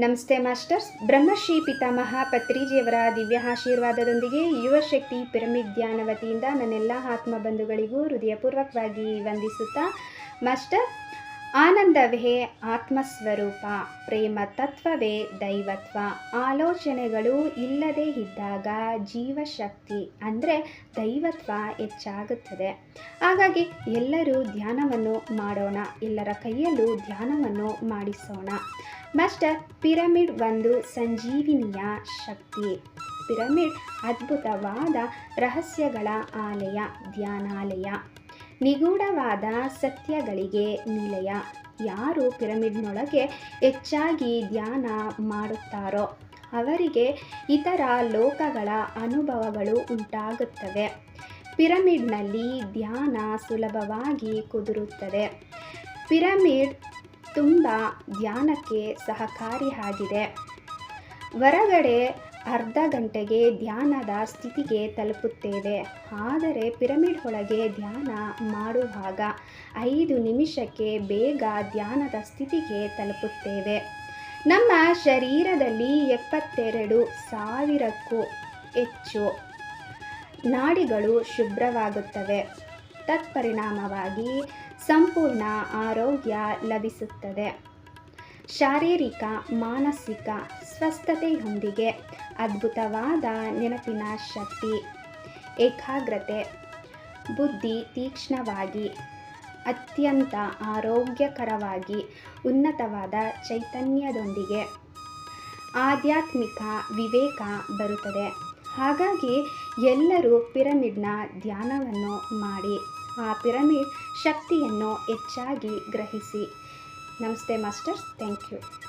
ನಮಸ್ತೆ ಮಾಸ್ಟರ್ಸ್. ಬ್ರಹ್ಮಶ್ರೀ ಪಿತಾಮಹ ಪತ್ರಿಜಿಯವರ ದಿವ್ಯ ಆಶೀರ್ವಾದದೊಂದಿಗೆ ಯುವ ಶಕ್ತಿ ಪಿರಮಿಡ್ ಧ್ಯಾನ ವತಿಯಿಂದ ನನ್ನೆಲ್ಲ ಆತ್ಮ ಬಂಧುಗಳಿಗೂ ಹೃದಯಪೂರ್ವಕವಾಗಿ ವಂದಿಸುತ್ತಾ, ಮಾಸ್ಟರ್, ಆನಂದವೇ ಆತ್ಮಸ್ವರೂಪ, ಪ್ರೇಮ ತತ್ವವೇ ದೈವತ್ವ, ಆಲೋಚನೆಗಳು ಇಲ್ಲದೇ ಇದ್ದಾಗ ಜೀವಶಕ್ತಿ ಅಂದರೆ ದೈವತ್ವ ಹೆಚ್ಚಾಗುತ್ತದೆ. ಹಾಗಾಗಿ ಎಲ್ಲರೂ ಧ್ಯಾನವನ್ನು ಮಾಡೋಣ, ಎಲ್ಲರ ಕೈಯಲ್ಲೂ ಧ್ಯಾನವನ್ನು ಮಾಡಿಸೋಣ. ಮಾಸ್ಟರ್ ಪಿರಮಿಡ್ ಒಂದು ಸಂಜೀವಿನಿಯ ಶಕ್ತಿ. ಪಿರಮಿಡ್ ಅದ್ಭುತವಾದ ರಹಸ್ಯಗಳ ಆಲಯ, ಧ್ಯಾನಾಲಯ. ನಿಗೂಢವಾದ ಸತ್ಯಗಳಿಗೆ ನಿಲಯ. ಯಾರು ಪಿರಮಿಡ್ನೊಳಗೆ ಹೆಚ್ಚಾಗಿ ಧ್ಯಾನ ಮಾಡುತ್ತಾರೋ, ಅವರಿಗೆ ಇತರ ಲೋಕಗಳ ಅನುಭವಗಳು ಉಂಟಾಗುತ್ತವೆ. ಪಿರಮಿಡ್ನಲ್ಲಿ ಧ್ಯಾನ ಸುಲಭವಾಗಿ ಕುದುರುತ್ತದೆ. ಪಿರಮಿಡ್ ತುಂಬ ಧ್ಯಾನಕ್ಕೆ ಸಹಕಾರಿಯಾಗಿದೆ ಹೊರಗಡೆ ಅರ್ಧ ಗಂಟೆಗೆ ಧ್ಯಾನದ ಸ್ಥಿತಿಗೆ ತಲುಪುತ್ತೇವೆ. ಆದರೆ ಪಿರಮಿಡ್ ಒಳಗೆ ಧ್ಯಾನ ಮಾಡುವಾಗ ಐದು ನಿಮಿಷಕ್ಕೆ ಬೇಗ ಧ್ಯಾನದ ಸ್ಥಿತಿಗೆ ತಲುಪುತ್ತೇವೆ. ನಮ್ಮ ಶರೀರದಲ್ಲಿ ಎಪ್ಪತ್ತೆರಡು ಸಾವಿರಕ್ಕೂ ಹೆಚ್ಚು ನಾಡಿಗಳು ಶುಭ್ರವಾಗುತ್ತವೆ. ತತ್ಪರಿಣಾಮವಾಗಿ ಸಂಪೂರ್ಣ ಆರೋಗ್ಯ ಲಭಿಸುತ್ತದೆ. ಶಾರೀರಿಕ, ಮಾನಸಿಕ ಸ್ವಸ್ಥತೆಯೊಂದಿಗೆ ಅದ್ಭುತವಾದ ನೆನಪಿನ ಶಕ್ತಿ, ಏಕಾಗ್ರತೆ, ಬುದ್ಧಿ ತೀಕ್ಷ್ಣವಾಗಿ, ಅತ್ಯಂತ ಆರೋಗ್ಯಕರವಾಗಿ, ಉನ್ನತವಾದ ಚೈತನ್ಯದೊಂದಿಗೆ ಆಧ್ಯಾತ್ಮಿಕ ವಿವೇಕ ಬರುತ್ತದೆ. ಹಾಗಾಗಿ ಎಲ್ಲರೂ ಪಿರಮಿಡ್ನ ಧ್ಯಾನವನ್ನು ಮಾಡಿ ಆ ಪಿರಮಿಡ್ ಶಕ್ತಿಯನ್ನು ಹೆಚ್ಚಾಗಿ ಗ್ರಹಿಸಿ. ನಮಸ್ತೆ ಮಾಸ್ಟರ್ಸ್ ಥ್ಯಾಂಕ್ ಯು.